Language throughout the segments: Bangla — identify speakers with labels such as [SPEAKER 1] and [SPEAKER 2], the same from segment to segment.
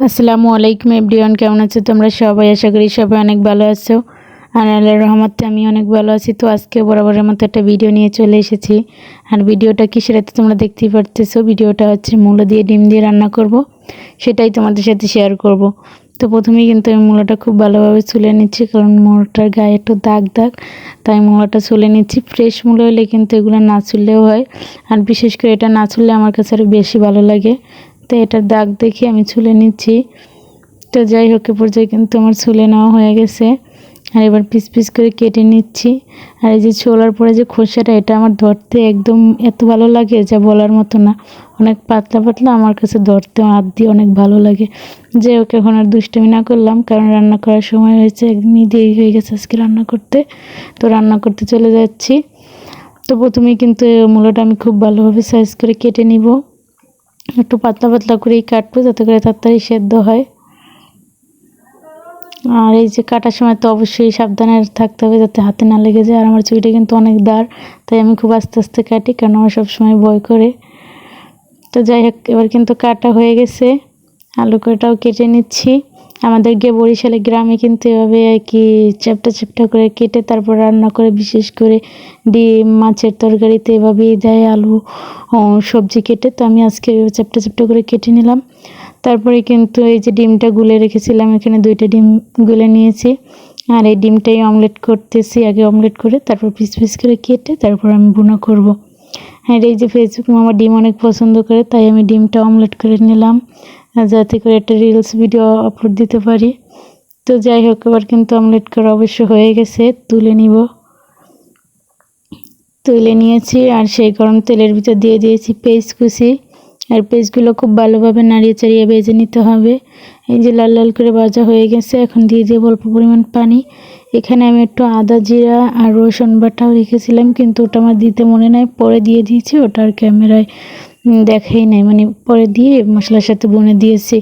[SPEAKER 1] আসসালামু আলাইকুম এভরিওয়ান, কেমন আছো তোমরা সবাই? আশা করি সবাই অনেক ভালো আছো। আর আল্লাহর রহমতে আমি অনেক ভালো আছি। তো আজকে বরাবরের মতো একটা ভিডিও নিয়ে চলে এসেছি। আর ভিডিওটা কিসের এতে তোমরা দেখতেই পারতেছো। ভিডিওটা হচ্ছে মূলো দিয়ে ডিম দিয়ে রান্না করব। সেটাই তোমাদের সাথে শেয়ার করব। তো প্রথমেই কিন্তু আমি মূলোটা খুব ভালোভাবে চুলে নিচ্ছি, কারণ মূলোটার গায়ে একটু দাগ দাগ। তাই মূলোটা চুলে নিচ্ছি। ফ্রেশ মূলো হলে কিন্তু এগুলো না চুললেও হয়। আর বিশেষ করে এটা না চুললে আমার কাছে আরও বেশি ভালো লাগে। তো এটার দাগ দেখে আমি ছুলে নিচ্ছি। তো যাই হোক, এ পর্যায়ে কিন্তু আমার ছুলে নেওয়া হয়ে গেছে। আর এবার পিস পিস করে কেটে নিচ্ছি। আর এই যে ছোলার পরে যে খোসাটা, এটা আমার ধরতে একদম এত ভালো লাগে যা বলার মতো না। অনেক পাতলা পাতলা, আমার কাছে ধরতে হাত দিয়ে অনেক ভালো লাগে। যে ওকে এখন আর দুষ্টামি না করলাম, কারণ রান্না করার সময় হয়েছে, একদমই দেরি হয়ে গেছে আজকে রান্না করতে। তো রান্না করতে চলে যাচ্ছি। তো প্রথমেই কিন্তু মূলটা আমি খুব ভালোভাবে সাইজ করে কেটে নিব। একটু পাতলা পাতলা করেই কাটবো, যাতে করে তাড়াতাড়ি সেদ্ধ হয়। আর এই যে কাটার সময় তো অবশ্যই সাবধানে থাকতে হবে, যাতে হাতে না লেগে যায়। আর আমার চুইটা কিন্তু অনেক দাঁড়, তাই আমি খুব আস্তে আস্তে কাটি, কারণ আমার সবসময় ভয় করে। তো যাই হোক, এবার কিন্তু কাটা হয়ে গেছে। আলু কটাও কেটে নিচ্ছি। আমাদের গিয়ে বরিশালে গ্রামে কিন্তু এভাবে আর কি চ্যাপটা চ্যাপটা করে কেটে তারপর রান্না করে, বিশেষ করে ডিম, মাছের তরকারিতে এভাবেই দেয় আলু সবজি কেটে। তো আমি আজকে চ্যাপটা চ্যাপটা করে কেটে নিলাম। তারপরে কিন্তু এই যে ডিমটা গুলে রেখেছিলাম, এখানে দুইটা ডিম গুলে নিয়েছি। আর এই ডিমটাই অমলেট করতেছি, আগে অমলেট করে তারপর পিস পিস করে কেটে তারপর আমি বুনা করব। আর এই যে ফেসবুক আমার ডিম অনেক পছন্দ করে, তাই আমি ডিমটা অমলেট করে নিলাম। যাতে করে একটা রিলস ভিডিও আপলোড দিতে পারি। তো যাই হোক, এবার কিন্তু অমলেট করা অবশ্য হয়ে গেছে, তুলে নিব। তুলে নিয়েছি, আর সেই গরম তেলের ভিতর দিয়ে দিয়েছি পেঁয়াজ কুচি। আর পেঁয়াজগুলো খুব ভালোভাবে নাড়িয়ে চাড়িয়ে ভেজে নিতে হবে। এই যে লাল লাল করে ভাজা হয়ে গেছে, এখন দিয়ে দিয়ে অল্প পরিমাণ পানি। এখানে আমি একটু আদা জিরা আর রসুন বাটাও রেখেছিলাম, কিন্তু ওটা আমার দিতে মনে নাই, পরে দিয়ে দিয়েছি, ওটা আর ক্যামেরায় দেখাই নাই। মানে পরে দিয়ে মশলার সাথে বনে দিয়েছি।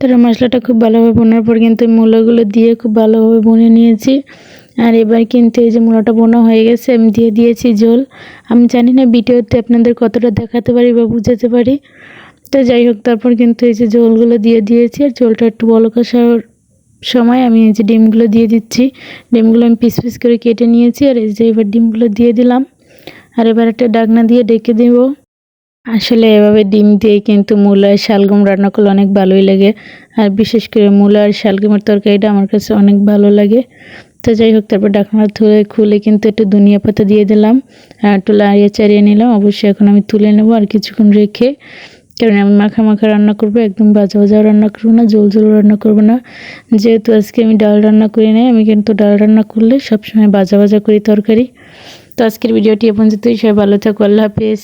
[SPEAKER 1] তার মশলাটা খুব ভালোভাবে বোনার পর কিন্তু মূলাগুলো দিয়ে খুব ভালোভাবে বনে নিয়েছি। আর এবার কিন্তু এই যে মূলাটা বোনা হয়ে গেছে, আমি দিয়ে দিয়েছি জল আমি জানি না ভিডিওতে আপনাদের কতটা দেখাতে পারি বা বুঝাতে পারি। তো যাই হোক, তারপর কিন্তু এই যে জলগুলো দিয়ে দিয়েছি। আর জলটা একটু বলো কষার সময় আমি এই যে ডিমগুলো দিয়ে দিচ্ছি। ডিমগুলো আমি পিস পিস করে কেটে নিয়েছি। আর এই যে এবার ডিমগুলো দিয়ে দিলাম। আর এবার একটা ডাকনা দিয়ে ডেকে দেবো। আসলে এভাবে ডিম দিয়ে কিন্তু মূলা শালগম রান্না করলে অনেক ভালোই লাগে। আর বিশেষ করে মূলা আর শালগমের তরকারিটা আমার কাছে অনেক ভালো লাগে। তো যাই হোক, তারপর ডাকনা ধুয়ে খুলে কিন্তু একটু ধনিয়া পাতা দিয়ে দিলাম। আর একটু লাড়িয়ে চাড়িয়ে নিলাম। অবশ্যই এখন আমি তুলে নেব আর কিছুক্ষণ রেখে। কারণ আমি মাখা মাখা রান্না করব, একদম বাজা বাজাও রান্না করব না জল জল রান্না করব না। যেহেতু আজকে আমি ডাল রান্না করি নাই, আমি কিন্তু ডাল রান্না করলে সবসময় বাজা বাজা করি তরকারি। তো আজকের ভিডিওটি এখন পর্যন্তই। সবাই ভালো থাকো, আল্লাহ হাফিজ।